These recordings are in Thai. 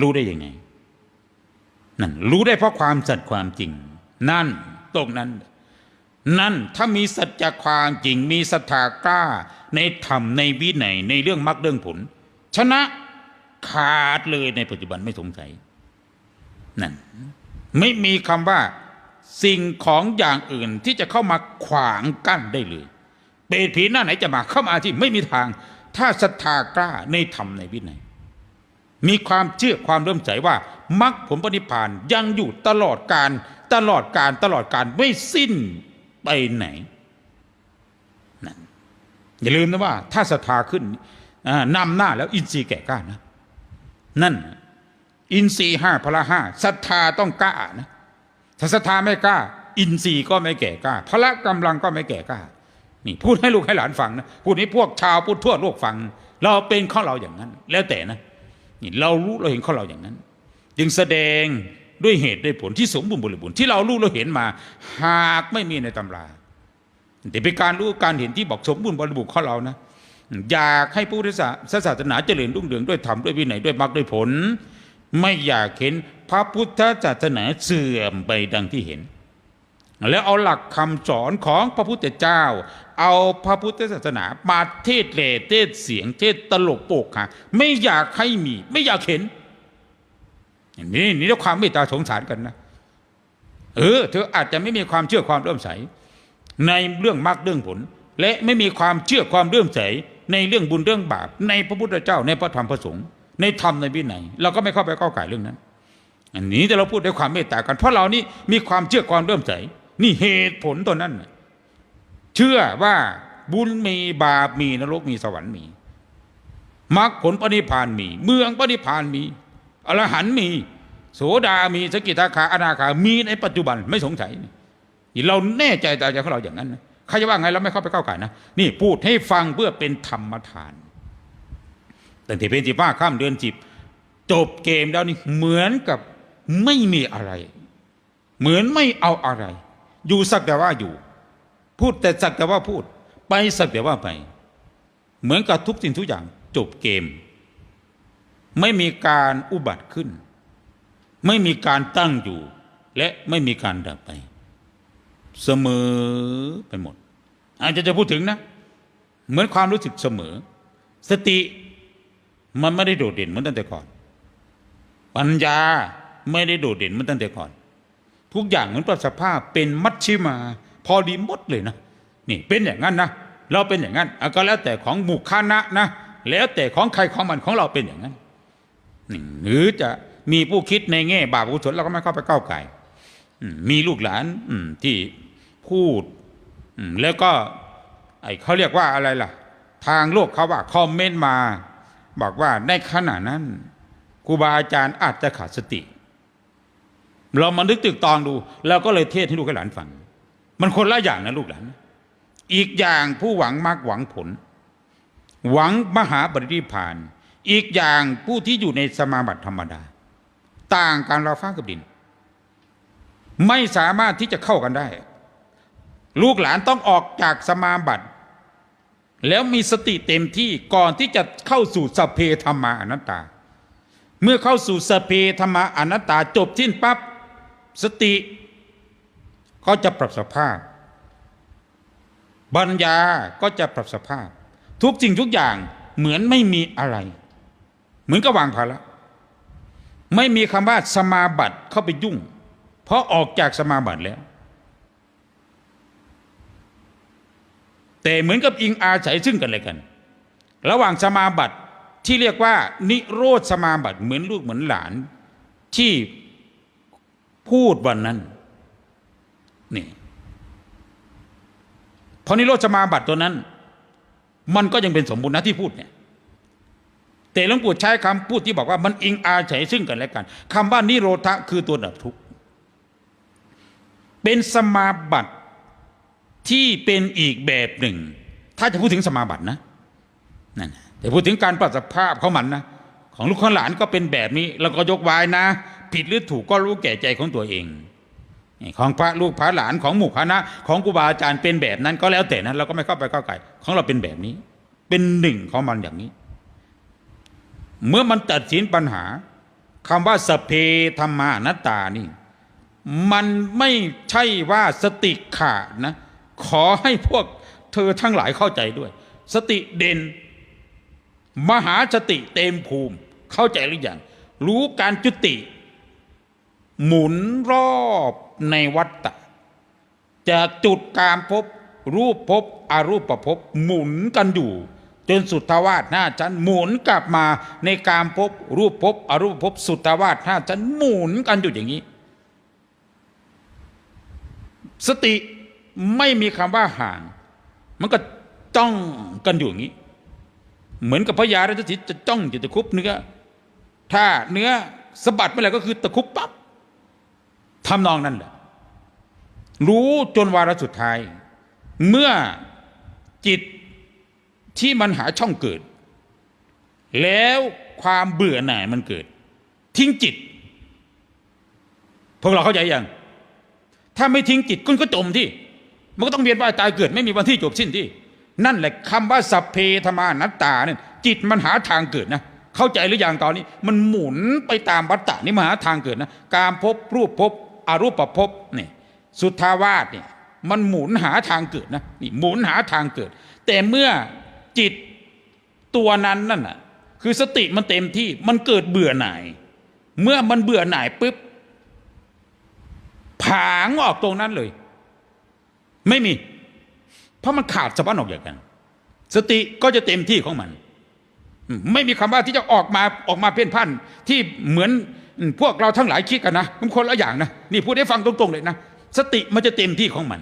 รู้ได้ยังไงนั่นรู้ได้เพราะความสัตย์ความจริง นั่นตรงนั้น นั่นถ้ามีสัจจะความจริง มีศรัทธากล้า ในธรรมในวินัยในเรื่องมรรคเรื่องผล ชนะขาดเลยในปัจจุบันไม่สงสัยนั่นไม่มีคำว่า สิ่งของอย่างอื่นที่จะเข้ามาขวางกั้นได้เลย เปรตผีหน้าไหนจะมาเข้ามาที่ไม่มีทาง ถ้าศรัทธากล้าในธรรมในวินัย มีความเชื่อความเริ่มใจว่ามรรคผลปณิพานยังอยู่ตลอดการตลอดการตลอดการไม่สิ้นไปไหนนั่นอย่าลืมนะว่า ถ้าศรัทธาขึ้นนำหน้าแล้วอินทรีย์แก่กล้านะ นั่น อินทรีย์ห้าพละห้าศรัทธาต้องกล้านะถ้าศรัทธาไม่กล้า อินทรีย์ก็ไม่แก่กล้าพละกำลังก็ไม่แก่กล้านี่พูดให้ลูกให้หลานฟังนะพูดให้พวกชาวพุทธทั่วโลกฟัง เราเป็นข้อเราอย่างนั้น แล้วแต่นะ นี่เรารู้เราเห็นข้อเราอย่างนั้น จึงแสดงด้วยเหตุด้วยผลที่สมบูรณ์บริบูรณ์ที่เรารู้เราเห็นมา หากไม่มีในตำราแต่เป็นการรู้การเห็นที่บอกสมบูรณ์บริบูรณ์ข้อเรานะอยากให้พุทธศาสนาเจริญรุ่งเรืองด้วยธรรมด้วยวินัยด้วยมรรคด้วยผล ไม่อยากเห็นพระพุทธศาสนาเสื่อมไปดังที่เห็น แล้วเอาหลักคำสอนของพระพุทธเจ้า เอาพระพุทธศาสนามาเทศเล่เทศเสียง เทศตลกโปกค่ะไม่อยากให้มี ไม่อยากเห็นนี่นี่เรียความเมตตาสงสารกันนะเออเธออาจจะไม่มีความเชื่อความเริ่อมใส ในเรื่องมรรคเรื่องผล และไม่มีความเชื่อความเริ่อมใส ในเรื่องบุญเรื่องบาป ในพระพุทธเจ้าในพระธรรมพระสงฆ์ในธรรมในวินัยเราก็ไม่เข้าไปก้าวไก่เรื่องนั้น อันนี้แต่เราพูดด้วยความเมตตากัน เพราะเรานี่มีความเชื่อความเริ่อมใส นี่เหตุผลตัวนั้นนะ เชื่อว่าบุญมีบาปมีนรกมีสวรรค์มีมรรคผลปณิพานมี เมืองปณิพานมีอรหันต์มี โสดามีสกิทาคาอนาคามีในปัจจุบันไม่สงสัยเราแน่ใจแต่ใจของเราอย่างนั้นนะใครจะว่าไงเราไม่เข้าไปเก้าวไก่นะนี่พูดให้ฟังเพื่อเป็นธรรมทานแต่ที่เป็นสิบห้าข้ามเดือนจิบจบเกมแล้วนี่เหมือนกับไม่มีอะไร เหมือนไม่เอาอะไร อยู่สักแต่ว่าอยู่ พูดแต่สักแต่ว่าพูด ไปสักแต่ว่าไป เหมือนกับทุกสิ่งทุกอย่างจบเกม ไม่มีการอุบัติขึ้น ไม่มีการตั้งอยู่ และไม่มีการดับไป เสมอไปหมด อาจจะจะพูดถึงนะ เหมือนความรู้สึกเสมอ สติมันไม่ได้โดดเด่นเหมือนตั้งแต่ก่อน ปัญญาไม่ได้โดดเด่นเหมือนตั้งแต่ก่อน ทุกอย่างเหมือนปรับสภาพเป็นมัชชิมา พอดีหมดเลยนะนี่เป็นอย่างนั้นนะเราเป็นอย่างนั้นก็แล้วแต่ของหมู่คณะนะแล้วแต่ของใครของมันของเราเป็นอย่างนั้นนี่หรือจะมีผู้คิดในแง่บาปกุศลเราก็ไม่เข้าไปก้าวไก่มีลูกหลานที่พูดแล้วก็ไอเขาเรียกว่าอะไรล่ะ ทางโลกเขาว่าคอมเมนต์มา บอกว่าในขณะนั้นครูบาอาจารย์อาจจะขาดสติ เรามานึกตึกตองดูเราก็เลยเทศให้ลูกหลานฟัง มันคนละอย่างนะลูกหลานอีกอย่างผู้หวังมากหวังผล หวังมหาบริพาน อีกอย่างผู้ที่อยู่ในสมาบัติธรรมดา ต่างกันเราฟ้ากับดิน ไม่สามารถที่จะเข้ากันได้ ลูกหลานต้องออกจากสมาบัติแล้วมีสติเต็มที่ก่อนที่จะเข้าสู่สพเพธรรมาอนัตตา เมื่อเข้าสู่สพเพธรรมาอนัตตาจบสิ้นปั๊บสติ ก็จะปรับสภาพ ปัญญาก็จะปรับสภาพ ทุกสิ่งทุกอย่างเหมือนไม่มีอะไร เหมือนกับวางภาระไม่มีคำว่าสมาบัติเข้าไปยุ่ง เพราะออกจากสมาบัติแล้ว แต่เหมือนกับอิงอาศัยซึ่งกันและกัน ระหว่างสมาบัติที่เรียกว่า นิโรธสมาบัติเหมือนลูกเหมือนหลาน ที่พูดวันนั้น นี่พราะนิโรธสมาบัติตัวนั้น มันก็ยังเป็นสมบูรณ์นะที่พูดเนี่ยแต่หลวงปู่ใช้คำพูดที่บอกว่ามันอิงอาศัยซึ่งกันและกันคำว่านิโรธะคือตัวดับทุกข์เป็นสมาบัติที่เป็นอีกแบบหนึ่ง ถ้าจะพูดถึงสมาบัตินะนั่นแต่พูดถึงการปรับสภาพของมันนะของลูกของหลานก็เป็นแบบนี้ แล้วก็ยกไว้นะ ผิดหรือถูกก็รู้แก่ใจของตัวเอง ของพระลูกพระหลานของหมู่คณะของครูบาอาจารย์เป็นแบบนั้นก็แล้วแต่นั้นเราก็ไม่เข้าไปก้าวไก่ของเราเป็นแบบนี้ เป็นหนึ่งของมันอย่างนี้ เมื่อมันตัดสินปัญหาคำว่าสพเพธรรมานัตตานี่ มันไม่ใช่ว่าสติขาดนะ ขอให้พวกเธอทั้งหลายเข้าใจด้วย สติเด่น มหาสติเต็มภูมิ เข้าใจหรือยังรู้การจุติ หมุนรอบในวัฏฏะจากจุดการพบรูปพบอรูปภพบหมุนกันอยู่ จนสุทธาวาสหน้าชั้นหมุนกลับมาในการพบรูปพบอรูปภพสุทธาวาสหน้าชั้นหมุนกันอยู่อย่างนี้ สติไม่มีคำว่าห่าง มันก็จ้องกันอยู่อย่างนี้ เหมือนกับพญาราชสีห์จะจ้องจะตะคุบเนื้อถ้าเนื้อสะบัดเมื่อไหร่ก็คือตะคุบปั๊บ ทำนองนั้นแหละรู้จนวาระสุดท้าย เมื่อจิตที่มันหาช่องเกิด แล้วความเบื่อหน่ายมันเกิด ทิ้งจิต พวกเราเข้าใจยังถ้าไม่ทิ้งจิตคุณก็จมที่ มันก็ต้องเวียนว่ายตายเกิดไม่มีวันที่จบสิ้นที่ นั่นแหละคำว่าสัพเพธรรมานัตตาเนี่ยจิตมันหาทางเกิดนะ เข้าใจหรือยังตอนนี้ มันหมุนไปตามวัฏฏะนี่มาหาทางเกิดนะ การพบรูปพบ อรูปภพนี่สุทธาวาสเนี่ยมันหมุนหาทางเกิดนะนี่หมุนหาทางเกิด แต่เมื่อจิตตัวนั้นนั่นน่ะคือสติมันเต็มที่มันเกิดเบื่อหน่าย เมื่อมันเบื่อหน่ายปุ๊บผางออกตรงนั้นเลย ไม่มี เพราะมันขาดสะบั้นออกจากกัน สติก็จะเต็มที่ของมัน ไม่มีคำว่าที่จะออกมาออกมาเพ่นพ่านที่เหมือน พวกเราทั้งหลายคิดกันนะมันคนละอย่างนะนี่พูดให้ฟังตรงๆเลยนะสติมันจะเต็มที่ของมัน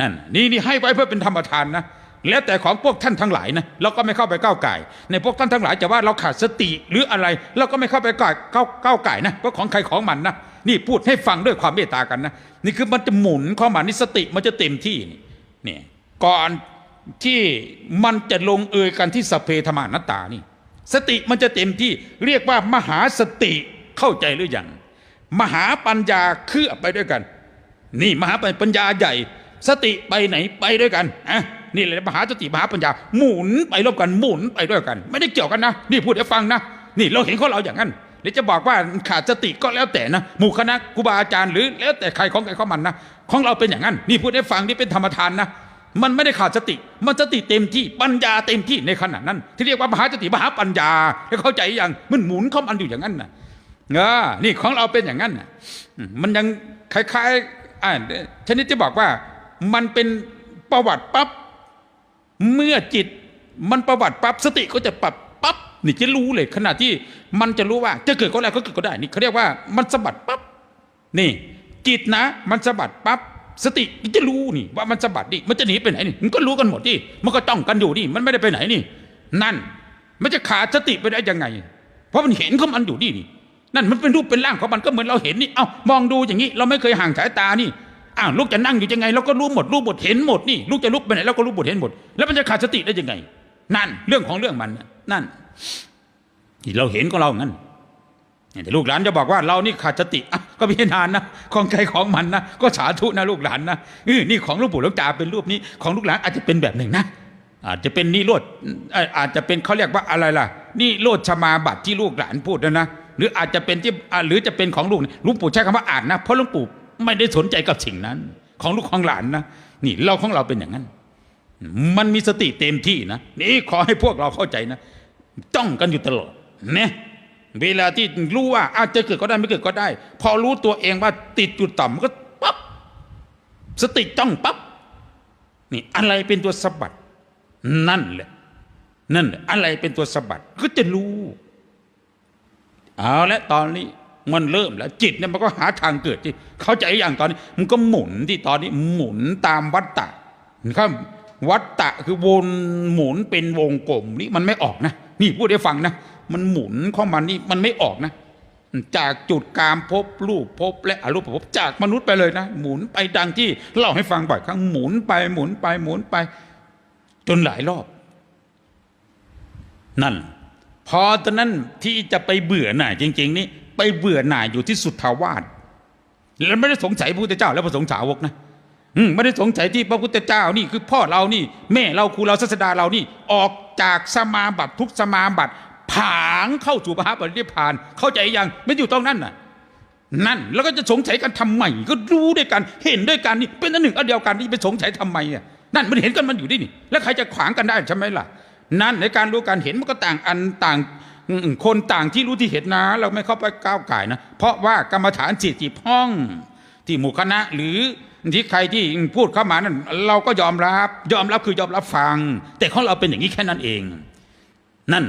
นั่นนี่นี่ให้ไว้เพื่อเป็นธรรมทานนะแล้วแต่ของพวกท่านทั้งหลายนะเราก็ไม่เข้าไปก้าวไก่ในพวกท่านทั้งหลายจะว่าเราขาดสติหรืออะไร เราก็ไม่เข้าไปก้าวก้าวก้าวไก่นะเพราะของใครของมันนะนี่พูดให้ฟังด้วยความเมตตากันนะนี่คือมันจะหมุนเข้ามานี่สติมันจะเต็มที่นี่นี่ก่อนที่มันจะลงเอยกันที่สเพธรรมานัตตานี่ สติมันจะเต็มที่เรียกว่ามหาสติเข้าใจหรือยังมหาปัญญาเคลือบไปด้วยกัน นี่มหาปัญญาใหญ่ สติไปไหนไปด้วยกันอะนี่เลยมหาสติมหาปัญญาหมุนไปร่วมกันหมุนไปด้วยกัน ไม่ได้เกี่ยวกันนะนี่พูดให้ฟังนะนี่เราเห็นของเราอย่างนั้นหรือจะบอกว่าขาดสติก็แล้วแต่นะหมู่คณะครูบาอาจารย์หรือแล้วแต่ใครของใครของมันนะของเราเป็นอย่างนั้น นี่พูดให้ฟังนี่เป็นธรรมทานนะ มันไม่ได้ขาดสติ มันสติเต็มที่ปัญญาเต็มที่ในขณะนั้น ที่เรียกว่ามหาสติมหาปัญญาให้เข้าใจอย่างมันหมุนเข้ามันอยู่อย่างนั้นนะเออนี่ของเราเป็นอย่างนั้นนะมันยังคล้ายๆอ่าชนิดที่บอกว่ามันเป็นประวัติปั๊บเมื่อจิตมันประวัติปั๊บสติก็จะปรับปั๊บนี่จะรู้เลยขณะที่มันจะรู้ว่าจะเกิดก็ได้ก็เกิดก็ได้นี่เขาเรียกว่ามันสะบัดปั๊บนี่ จิตนะ มันสะบัดปั๊บ สติมันจะรู้นี่ว่ามันสะบัดนี่มันจะหนีไปไหนนี่มันก็รู้กันหมดที่มันก็จ้องกันอยู่นี่มันไม่ได้ไปไหนนี่ นั่นมันจะขาดสติไปได้ยังไง เพราะมันเห็นของมันอยู่นี่นี่นั่นมันเป็นรูปเป็นร่างของมันก็เหมือนเราเห็นนี่เอ้ามองดูอย่างนี้ เราไม่เคยห่างสายตานี่อ้าวลูกจะนั่งอยู่ยังไงเราก็รู้หมดรู้หมดเห็นหมดนี่ลูกจะลุกไปไหนเราก็รู้หมดเห็นหมด แล้วมันจะขาดสติได้ยังไง นั่นเรื่องของเรื่องมันนั่นที่เราเห็นของเรางั้นแต่ลูกหลานจะบอกว่าเรานี่ขาดสติอะ ก็พิจารณานะของใครของมันนะก็สาธุนะลูกหลานนะนี่ของลูกปู่ลูกตาเป็นรูปนี้ของลูกหลานอาจจะเป็นแบบหนึ่งนะอาจจะเป็นนิโรธอาจจะเป็นเขาเรียกว่าอะไรล่ะนี่โรธชมาบัตที่ลูกหลานพูดนะนะหรืออาจจะเป็นที่หรือจะเป็นของลูกลุงปู่ใช้คำว่าอานนะเพราะลุงปู่ไม่ได้สนใจกับสิ่งนั้น ของลูกของหลานนะนี่เราของเราเป็นอย่างนั้น มันมีสติเต็มที่นะนี่ขอให้พวกเราเข้าใจนะจ้องกันอยู่ตลอดเนี่ย เวลาที่รู้ว่าอาจจะเกิดก็ได้ไม่เกิดก็ได้ พอรู้ตัวเองว่าติดจุดต่ำมันก็ปั๊บสติจ้องปั๊บนี่อะไรเป็นตัวสะบัด นั่นแหละนั่นแหละอะไรเป็นตัวสะบัดก็จะรู้ เอาละตอนนี้มันเริ่มแล้ว จิตเนี่ยมันก็หาทางเกิดที่เข้าใจอย่างตอนนี้ มันก็หมุนที่ตอนนี้หมุนตามวัฏฏะครับวัฏฏะคือวนหมุนเป็นวงกลมนี่มันไม่ออกนะ นี่พูดให้ฟังนะ มันหมุนของมันนี่มันไม่ออกนะ จากจุดกามภพรูปภพและอรูปภพจากมนุษย์ไปเลยนะ หมุนไปดังที่เล่าให้ฟังบ่อยครั้งหมุนไปหมุนไปหมุนไป จนหลายรอบ นั่น พอตอนนั้นที่จะไปเบื่อหน่ายจริง ๆ นี่ไปเบื่อหน่ายอยู่ที่สุทธาวาสแล้วไม่ได้สงสัยพระพุทธเจ้า และพระสงฆ์สาวกนะไม่ได้สงสัยที่พระพุทธเจ้านี่คือพ่อเรานี่ แม่เราครูเราศาสดาเรานี่ ออกจากสมาบัติทุกสมาบัติ ผางเข้าสู่พระปรินิพาน เข้าใจยังไม่อยู่ตรงนั้นน่ะ นั่นแล้วก็จะสงสัยกันทำไมก็รู้ด้วยกันเห็นด้วยกันนี่เป็นอันหนึ่งอันเดียวกันนี่ไปสงสัยทำไมอะนั่นมันเห็นกันมันอยู่นี่นี่ แล้วใครจะขวางกันได้ใช่ไหมล่ะ นั่นในการรู้การเห็นมันก็ต่างอันต่างคนต่างที่รู้ที่เห็นนะ เราไม่เข้าไปก้าวไก่นะ เพราะว่ากรรมฐานจิตจีบห้อง ที่หมู่คณะหรือที่ใครที่พูดเข้ามานั่นเราก็ยอมรับ ยอมรับคือยอมรับฟัง แต่ของเราเป็นอย่างนี้แค่นั้นเอง นั่น